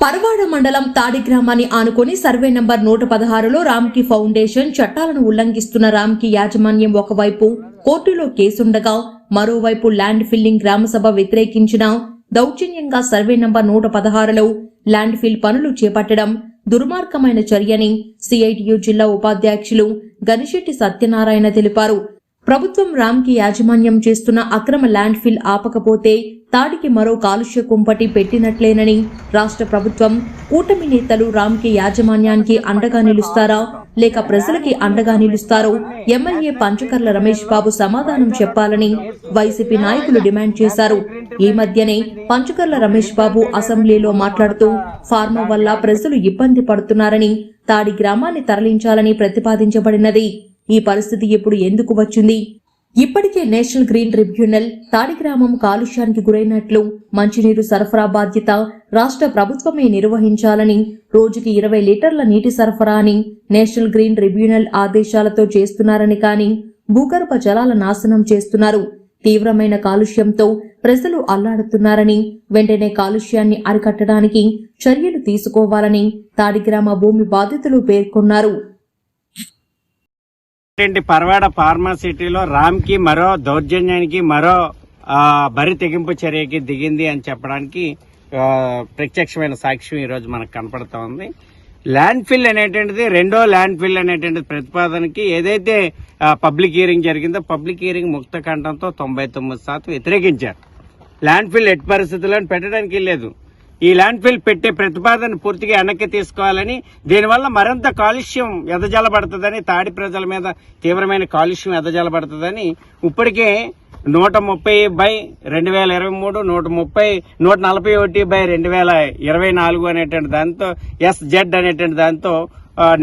పరవాడ మండలం తాడి గ్రామాన్ని ఆనుకొని సర్వే నంబర్ నూట పదహారులో రామ్కి ఫౌండేషన్ చట్టాలను ఉల్లంఘిస్తున్న రామ్కి యాజమాన్యం ఒకవైపు కోర్టులో కేసుండగా మరోవైపు ల్యాండ్ ఫిల్లింగ్ గ్రామసభ వ్యతిరేకించిన దౌర్జన్యంగా సర్వే నంబర్ నూట పదహారులో ల్యాండ్ ఫిల్ పనులు చేపట్టడం దుర్మార్గమైన చర్యని సిఐటియు జిల్లా ఉపాధ్యక్షులు గనిశెట్టి సత్యనారాయణ తెలిపారు. ప్రభుత్వం రామ్కి యాజమాన్యం చేస్తున్న అక్రమ ల్యాండ్ ఫిల్ ఆపకపోతే తాడికి మరో కాలుష్య కుంపటి పెట్టినట్లేనని రాష్ట్ర ప్రభుత్వం కూటమి నేతలు రామ్కి యాజమాన్యానికి అండగా నిలుస్తారా? లేక ప్రజలకి అండగా నిలుస్తారో? ఎమ్మెల్యే పంచకర్ల రమేష్ బాబు సమాధానం చెప్పాలని వైసీపీ నాయకులు డిమాండ్ చేశారు. ఈ మధ్యనే పంచకర్ల రమేష్ బాబు అసెంబ్లీలో మాట్లాడుతూ ఫార్మా వల్ల ప్రజలు ఇబ్బంది పడుతున్నారని తాడి గ్రామాన్ని తరలించాలని ప్రతిపాదించబడినది. ఈ పరిస్థితి ఇప్పుడు ఎందుకు వచ్చింది? ఇప్పటికే నేషనల్ గ్రీన్ ట్రిబ్యునల్ తాడి గ్రామం కాలుష్యానికి గురైనట్లు మంచినీరు సరఫరా బాధ్యత రాష్ట్ర ప్రభుత్వమే నిర్వహించాలని రోజుకి ఇరవై లీటర్ల నీటి సరఫరా అని నేషనల్ గ్రీన్ ట్రిబ్యునల్ ఆదేశాలతో చేస్తున్నారని కానీ భూగర్భ జలాల నాశనం చేస్తున్నారు. తీవ్రమైన కాలుష్యంతో ప్రజలు అల్లాడుతున్నారని వెంటనే కాలుష్యాన్ని అరికట్టడానికి చర్యలు తీసుకోవాలని తాడిగ్రామ భూమి బాధితులు పేర్కొన్నారు. ఏంటి పర్వాడ ఫార్మాసిటీలో రామ్కి మరో దౌర్జన్యానికి మరో బరి తెగింపు చర్యకి దిగింది అని చెప్పడానికి ప్రత్యక్షమైన సాక్ష్యం ఈ రోజు మనకు కనపడతా ఉంది. ల్యాండ్ ఫిల్ అనేటువంటిది రెండో ల్యాండ్ ఫిల్ అనేటువంటి ప్రతిపాదనకి ఏదైతే పబ్లిక్ హియరింగ్ జరిగిందో పబ్లిక్ హియరింగ్ ముక్త కంఠంతో తొంభై తొమ్మిది శాతం వ్యతిరేకించారు. ల్యాండ్ ఫిల్ ఎట్టి పరిస్థితుల్లో పెట్టడానికి లేదు ఈ ల్యాండ్ఫిల్ పెట్టే ప్రతిపాదన పూర్తిగా వెనక్కి తీసుకోవాలని దీనివల్ల మరింత కాలుష్యం ఎదజలబడుతుందని తాడి ప్రజల మీద తీవ్రమైన కాలుష్యం ఎదజలబడుతుందని ఇప్పటికే నూట ముప్పై బై రెండు వేల ఇరవై మూడు నూట ముప్పై నూట నలభై ఒకటి బై రెండు వేల ఇరవై నాలుగు అనేటువంటి దాంతో ఎస్జెడ్ అనేటువంటి దాంతో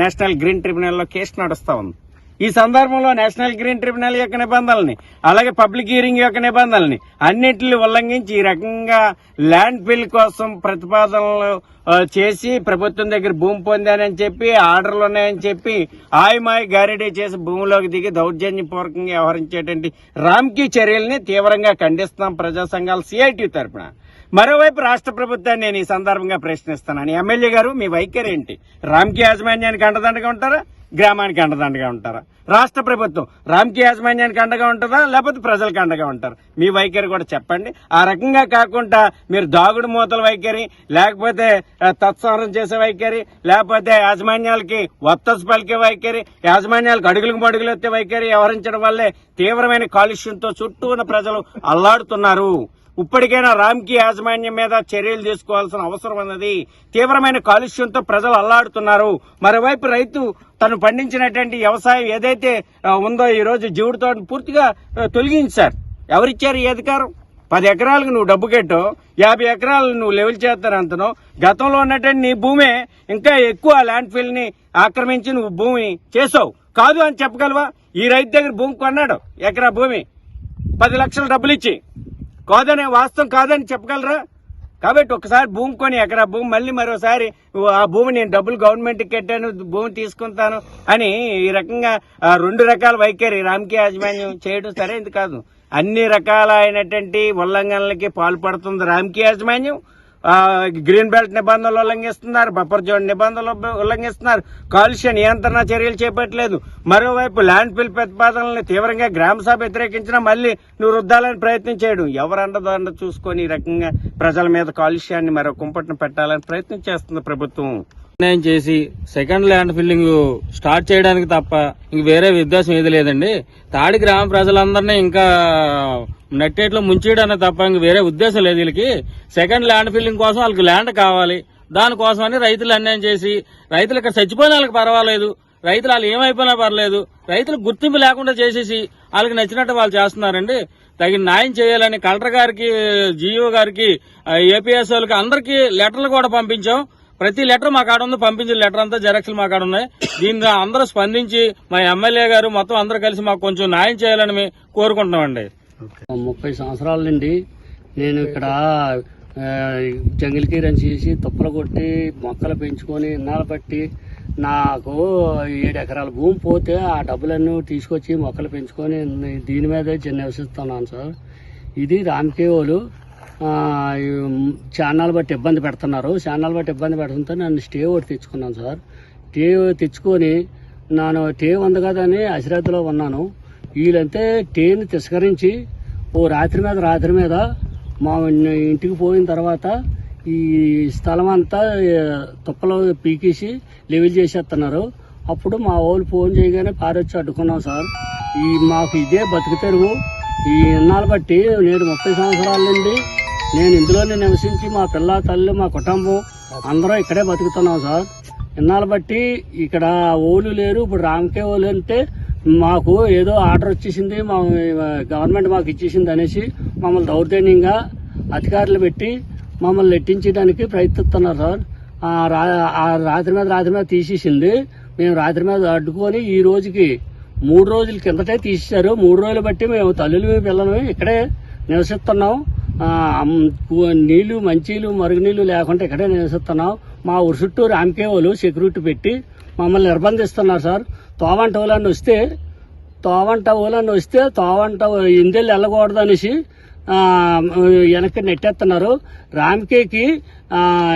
నేషనల్ గ్రీన్ ట్రిబ్యునల్లో కేసు నడుస్తూ ఉంది. ఈ సందర్భంలో నేషనల్ గ్రీన్ ట్రిబ్యునల్ యొక్క నిబంధనల్ని అలాగే పబ్లిక్ హియరింగ్ యొక్క నిబంధనల్ని అన్నింటిని ఉల్లంఘించి ఈ రకంగా ల్యాండ్ బిల్ కోసం ప్రతిపాదనలు చేసి ప్రభుత్వం దగ్గర భూమి పొందానని చెప్పి ఆర్డర్లు ఉన్నాయని చెప్పి ఆయమాయి గారెడీ చేసి భూమిలోకి దిగి దౌర్జన్యపూర్వకంగా వ్యవహరించేటువంటి రామ్కి చర్యల్ని తీవ్రంగా ఖండిస్తున్నాం ప్రజా సంఘాల సిఐటి తరపున. మరోవైపు రాష్ట్ర ప్రభుత్వాన్ని నేను ఈ సందర్భంగా ప్రశ్నిస్తున్నాను. ఎమ్మెల్యే గారు మీ వైఖరి ఏంటి? రామ్కి యాజమాన్యానికి అండదండగా ఉంటారా? గ్రామానికి అండదండగా ఉంటారా. రాష్ట్ర ప్రభుత్వం రామ్కి యాజమాన్యానికి అండగా ఉంటుందా? లేకపోతే ప్రజలకు అండగా ఉంటారు? మీ వైఖరి కూడా చెప్పండి. ఆ రకంగా కాకుండా మీరు దాగుడు మూతల వైఖరి లేకపోతే తత్సవరం చేసే వైఖరి లేకపోతే యాజమాన్యాలకి వత్తస్ పలికే వైఖరి యాజమాన్యాలకు అడుగులకు మడుగులు ఎత్తే వైఖరి వ్యవహరించడం వల్లే తీవ్రమైన కాలుష్యంతో చుట్టూ ఉన్న ప్రజలు అల్లాడుతున్నారు. ఇప్పటికైనా రామ్కి యాజమాన్యం మీద చర్యలు తీసుకోవాల్సిన అవసరం ఉన్నది తీవ్రమైన కాలుష్యంతో ప్రజలు అల్లాడుతున్నారు. మరోవైపు రైతు తను పండించినటువంటి వ్యవసాయం ఏదైతే ఉందో ఈ రోజు పూర్తిగా తొలగించారు ఎవరిచ్చారు ఈ అధికారం? పది ఎకరాలకు నువ్వు డబ్బు కట్టు యాభై ఎకరాలు నువ్వు లెవెల్ చేస్తారు గతంలో ఉన్నటువంటి నీ భూమే ఇంకా ఎక్కువ ల్యాండ్ ఫిల్ని ఆక్రమించి నువ్వు భూమి చేసావు. కాదు అని చెప్పగలవా? ఈ రైతు దగ్గర భూమి కొన్నాడు ఎకరా భూమి. పది లక్షల డబ్బులు ఇచ్చి కాదనే వాస్తవం కాదని చెప్పగలరా? కాబట్టి ఒకసారి భూమి కొని ఎకరా భూమి మళ్ళీ మరోసారి ఆ భూమి నేను డబ్బులు గవర్నమెంట్కి కట్టాను భూమి తీసుకుంటాను అని ఈ రకంగా రెండు రకాల వైఖరి రామకీయ యాజమాన్యం చేయడం సరైనది కాదు. అన్ని రకాలైనటువంటి ఉల్లంఘనలకి పాల్పడుతుంది రామకీయ యాజమాన్యం. గ్రీన్ బెల్ట్ నిబంధనలు ఉల్లంఘిస్తున్నారు బఫర్ జోన్ నిబంధనలు ఉల్లంఘిస్తున్నారు. కాలుష్య నియంత్రణ చర్యలు చేపట్టలేదు. మరోవైపు ల్యాండ్ ఫిల్ ప్రతిపాదనల్ని తీవ్రంగా గ్రామ సభ వ్యతిరేకించినా మళ్ళీ నువ్వు రుద్దాలని ప్రయత్నం చేయడం. ఎవరు అండదండ చూసుకొని ఈ రకంగా ప్రజల మీద కాలుష్యాన్ని మరో కుంపటిని పెట్టాలని ప్రయత్నం చేస్తుంది ప్రభుత్వం. నిర్ణయం చేసి సెకండ్ ల్యాండ్ ఫిల్లింగ్ స్టార్ట్ చేయడానికి తప్ప ఇంక వేరే ఉద్దేశం ఏది లేదండి. తాడి గ్రామ ప్రజలందరినీ ఇంకా నెట్టేట్లో ముంచేయడానికి తప్ప ఇంక వేరే ఉద్దేశం లేదు వీళ్ళకి. సెకండ్ ల్యాండ్ ఫిల్లింగ్ కోసం వాళ్ళకి ల్యాండ్ కావాలి. దానికోసమని రైతులు అన్యాయం చేసి రైతులు ఇక్కడ చచ్చిపోయిన వాళ్ళకి పర్వాలేదు. రైతులు వాళ్ళు ఏమైపోయినా పర్లేదు. రైతులు గుర్తింపు లేకుండా చేసేసి వాళ్ళకి నచ్చినట్టు వాళ్ళు చేస్తున్నారండి. తగిన న్యాయం చేయాలని కలెక్టర్ గారికి జీఓ గారికి ఏపీఎస్ వాళ్ళకి అందరికీ లెటర్లు కూడా పంపించాం. ప్రతి లెటర్ మా కాడ ఉంది పంపించిన లెటర్ అంతా జెరాక్స్లు మా కాడ ఉన్నాయి. దీన్ని అందరూ స్పందించి మా ఎమ్మెల్యే గారు మొత్తం అందరూ కలిసి మాకు కొంచెం న్యాయం చేయాలని మేము కోరుకుంటున్నామండి. ముప్పై సంవత్సరాల నుండి నేను ఇక్కడ జంగిల్ కీరని చేసి తుప్పలు కొట్టి మొక్కలు పెంచుకొని ఇన్నాళ్ళు బట్టి నాకు ఏడు ఎకరాల భూమి పోతే ఆ డబ్బులన్నీ తీసుకొచ్చి మొక్కలు పెంచుకొని దీని మీదే నివసిస్తున్నాను సార్. ఇది రామకేవోలు ఛానల్ బట్టి ఇబ్బంది పెడుతున్నారు. ఛానల్ బట్టి ఇబ్బంది పెడుతుంటే నన్ను స్టే ఒకటి తెచ్చుకున్నాను సార్. టే తెచ్చుకొని నేను టే ఉంది కదా అని అశ్రద్ధలో ఉన్నాను. వీళ్ళంతే టేని తిస్కరించి ఓ రాత్రి మీద రాత్రి మీద మా ఇంటికి పోయిన తర్వాత ఈ స్థలం అంతా తుప్పలో పీకేసి లెవెల్ చేసేస్తున్నారు. అప్పుడు మా వాళ్ళు ఫోన్ చేయగానే పారొచ్చి అడ్డుకున్నాం సార్. ఈ మాకు ఇదే బతుకు తెరువు. ఈ ఇన్నాళ్ళు బట్టి నేడు ముప్పై సంవత్సరాల నుండి నేను ఇందులోనే నివసించి మా పిల్ల తల్లి మా కుటుంబం అందరం ఇక్కడే బతుకుతున్నాం సార్. ఇన్నాళ్ళు బట్టి ఇక్కడ ఓలు లేరు. ఇప్పుడు రామకే ఓలు అంటే మాకు ఏదో ఆర్డర్ వచ్చేసింది. మా గవర్నమెంట్ మాకు ఇచ్చేసింది అనేసి మమ్మల్ని దౌర్జన్యంగా అధికారులు పెట్టి మమ్మల్ని నెట్టించడానికి ప్రయత్నిస్తున్నారు సార్. రా- ఆ రాత్రి మీద రాత్రి మీద తీసేసింది. మేము రాత్రి మీద అడ్డుకొని ఈ రోజుకి మూడు రోజుల కిందటే తీసేశారు. మూడు రోజులు బట్టి మేము తల్లులు పిల్లలు ఇక్కడే నివసిస్తున్నాం. నీళ్ళు మంచీలు మరుగునీళ్ళు లేకుండా ఇక్కడే నివసిస్తున్నాం. మా ఊరు చుట్టూ వాళ్ళు సెక్యూరిటీ పెట్టి మమ్మల్ని నిర్బంధిస్తున్నారు సార్. తోవంట వాళ్ళని వస్తే తోవంట వాళ్ళని వస్తే తోవంట ఇందెళ్ళు వెళ్ళకూడదు అనేసి వెనక్కి నెట్టేస్తున్నారు. రామ్కేకి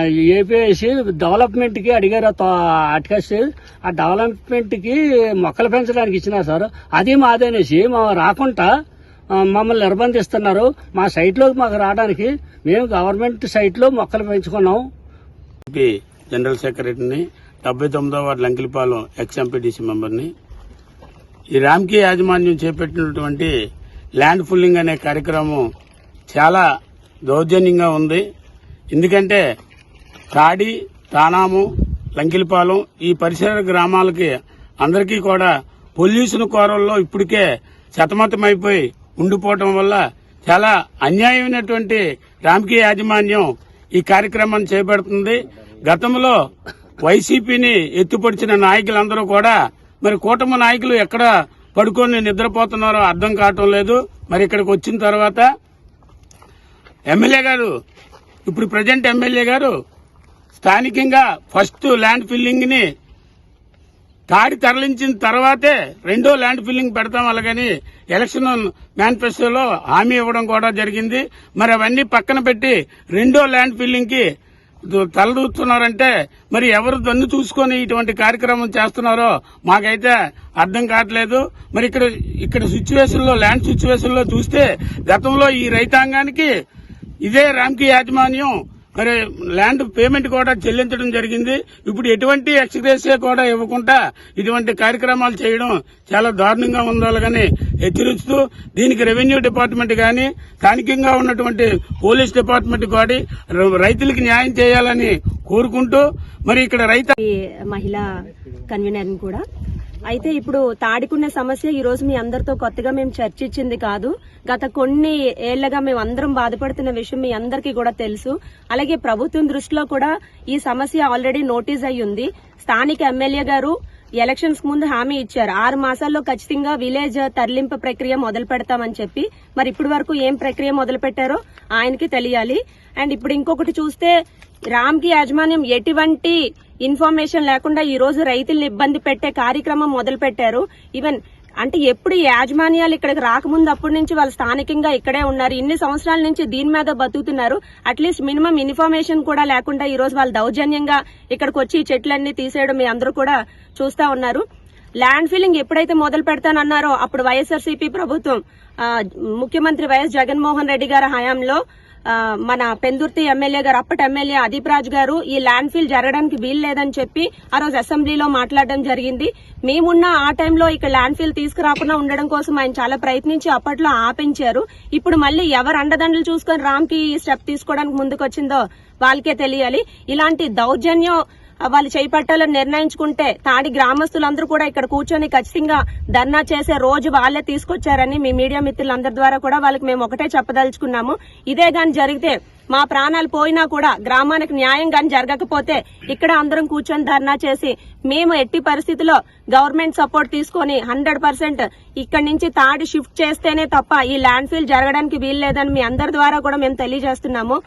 ఏపీఎస్సి డెవలప్మెంట్కి అడిగారు తో- అటుకేసి. ఆ డెవలప్మెంట్కి మొక్కలు పెంచడానికి ఇచ్చినారు సార్. అది మాదనేసి మా రాకుండా మమ్మల్ని నిర్బంధిస్తున్నారు మా సైట్లోకి మాకు రావడానికి మేము గవర్నమెంట్ సైట్లో మొక్కలు పెంచుకున్నాం. జనరల్ సెక్రటరీని డెబ్బై తొమ్మిదో వార్డు లంకిలిపాలెం ఎక్స్ఎంపీటీసీ మెంబర్ని ఈ రామ్కీ యాజమాన్యం చేపట్టినటువంటి ల్యాండ్ ఫుల్లింగ్ అనే కార్యక్రమం చాలా దౌర్జన్యంగా ఉంది. ఎందుకంటే తాడి తానాము లంకిలిపాలెం ఈ పరిసర గ్రామాలకి అందరికీ కూడా పొల్యూషన్ కోరల్లో ఇప్పటికే సతమతమైపోయి ఉండిపోవటం వల్ల చాలా అన్యాయమైనటువంటి రామకీయ యాజమాన్యం ఈ కార్యక్రమాన్ని చేపడుతుంది. గతంలో వైసీపీని ఎత్తుపడిచిన నాయకులందరూ కూడా మరి కూటమి నాయకులు ఎక్కడ పడుకొని నిద్రపోతున్నారో అర్థం కావటం లేదు. మరి ఇక్కడికి వచ్చిన తర్వాత ఎమ్మెల్యే గారు ఇప్పుడు ప్రజెంట్ ఎమ్మెల్యే గారు స్థానికంగా ఫస్ట్ ల్యాండ్ ఫిల్లింగ్ తాడి తరలించిన తర్వాతే రెండో ల్యాండ్ ఫిల్లింగ్ పెడతాం అలాగని ఎలక్షన్ మేనిఫెస్టోలో హామీ ఇవ్వడం కూడా జరిగింది. మరి అవన్నీ పక్కన పెట్టి రెండో ల్యాండ్ ఫిల్లింగ్కి తలదూస్తున్నారంటే మరి ఎవరు దన్ను చూసుకొని ఇటువంటి కార్యక్రమం చేస్తున్నారో మాకైతే అర్థం కావట్లేదు. మరి ఇక్కడ ఇక్కడ సిచ్యువేషన్లో ల్యాండ్ సిచ్యువేషన్లో చూస్తే గతంలో ఈ రైతాంగానికి ఇదే రామ్కి యాజమాన్యం మరి ల్యాండ్ పేమెంట్ కూడా చెల్లించడం జరిగింది. ఇప్పుడు ఎటువంటి ఎక్స్గ్రేసియా కూడా ఇవ్వకుండా ఇటువంటి కార్యక్రమాలు చేయడం చాలా దారుణంగా ఉండాలని హెచ్చరిస్తూ దీనికి రెవెన్యూ డిపార్ట్మెంట్ కానీ స్థానికంగా ఉన్నటువంటి పోలీస్ డిపార్ట్మెంట్ కూడా రైతులకు న్యాయం చేయాలని కోరుకుంటూ మరి ఇక్కడ రైతు మహిళా కన్వీనర్ కూడా అయితే ఇప్పుడు తాడికున్న సమస్య ఈ రోజు మీ అందరితో కొత్తగా మేము చర్చించింది కాదు. గత కొన్ని ఏళ్ళగా మేము అందరం బాధపడుతున్న విషయం మీ అందరికీ కూడా తెలుసు. అలాగే ప్రభుత్వం దృష్టిలో కూడా ఈ సమస్య ఆల్రెడీ నోటీస్ అయి ఉంది. స్థానిక ఎమ్మెల్యే గారు ఎలక్షన్స్ ముందు హామీ ఇచ్చారు. ఆరు మాసాల్లో ఖచ్చితంగా విలేజ్ తరలింపు ప్రక్రియ మొదలు పెడతామని చెప్పి. మరి ఇప్పటి వరకు ఏం ప్రక్రియ మొదలు పెట్టారో ఆయనకి తెలియాలి. అండ్ ఇప్పుడు ఇంకొకటి చూస్తే రామ్కి యాజమాన్యం ఎటువంటి ఇన్ఫర్మేషన్ లేకుండా ఈ రోజు రైతుల్ని ఇబ్బంది పెట్టే కార్యక్రమం మొదలు పెట్టారు ఈవెన్ అంటే ఎప్పుడు యాజమాన్యాలు ఇక్కడికి రాకముందు అప్పటి నుంచి వాళ్ళు స్థానికంగా ఇక్కడే ఉన్నారు. ఇన్ని సంవత్సరాల నుంచి దీని మీద బతుకుతున్నారు. అట్లీస్ట్ మినిమం ఇన్ఫర్మేషన్ కూడా లేకుండా ఈ రోజు వాళ్ళు దౌర్జన్యంగా ఇక్కడికి వచ్చి ఈ చెట్లన్నీ తీసేయడం మీ అందరూ కూడా చూస్తా ఉన్నారు. ల్యాండ్ ఫీలింగ్ ఎప్పుడైతే మొదలు పెడతానన్నారో అప్పుడు వైఎస్ఆర్సీపీ ప్రభుత్వం ముఖ్యమంత్రి వైఎస్ జగన్మోహన్ రెడ్డి గారి హయాంలో మన పెందుర్తి ఎమ్మెల్యే గారు అప్పటి ఎమ్మెల్యే అదీప్ రాజ్ గారు ఈ ల్యాండ్ ఫీల్ జరగడానికి వీలు లేదని చెప్పి ఆ రోజు అసెంబ్లీలో మాట్లాడడం జరిగింది. మేమున్న ఆ టైంలో ఇక్కడ ల్యాండ్ ఫీల్ తీసుకురాకుండా ఉండడం కోసం ఆయన చాలా ప్రయత్నించి అప్పట్లో ఆపించారు. ఇప్పుడు మళ్ళీ ఎవరు అండదండలు చూసుకొని రామ్కి ఈ స్టెప్ తీసుకోవడానికి ముందుకొచ్చిందో వాళ్ళకే తెలియాలి. ఇలాంటి దౌర్జన్యం వాళ్ళు చేపట్టాలని నిర్ణయించుకుంటే తాడి గ్రామస్తులందరూ కూడా ఇక్కడ కూర్చొని ఖచ్చితంగా ధర్నా చేసే రోజు వాళ్ళే తీసుకొచ్చారని మీ మీడియా మిత్రులందరి ద్వారా కూడా వాళ్ళకి మేము ఒకటే చెప్పదలుచుకున్నాము. ఇదే గాని జరిగితే మా ప్రాణాలు పోయినా కూడా గ్రామానికి న్యాయం గాని జరగకపోతే ఇక్కడ అందరం కూర్చొని ధర్నా చేసి మేము ఎట్టి పరిస్థితిలో గవర్నమెంట్ సపోర్ట్ తీసుకొని హండ్రెడ్ పర్సెంట్ ఇక్కడి నుంచి తాడి షిఫ్ట్ చేస్తేనే తప్ప ఈ ల్యాండ్ ఫీల్ జరగడానికి వీల్లేదని మీ అందరి ద్వారా కూడా మేము తెలియజేస్తున్నాము.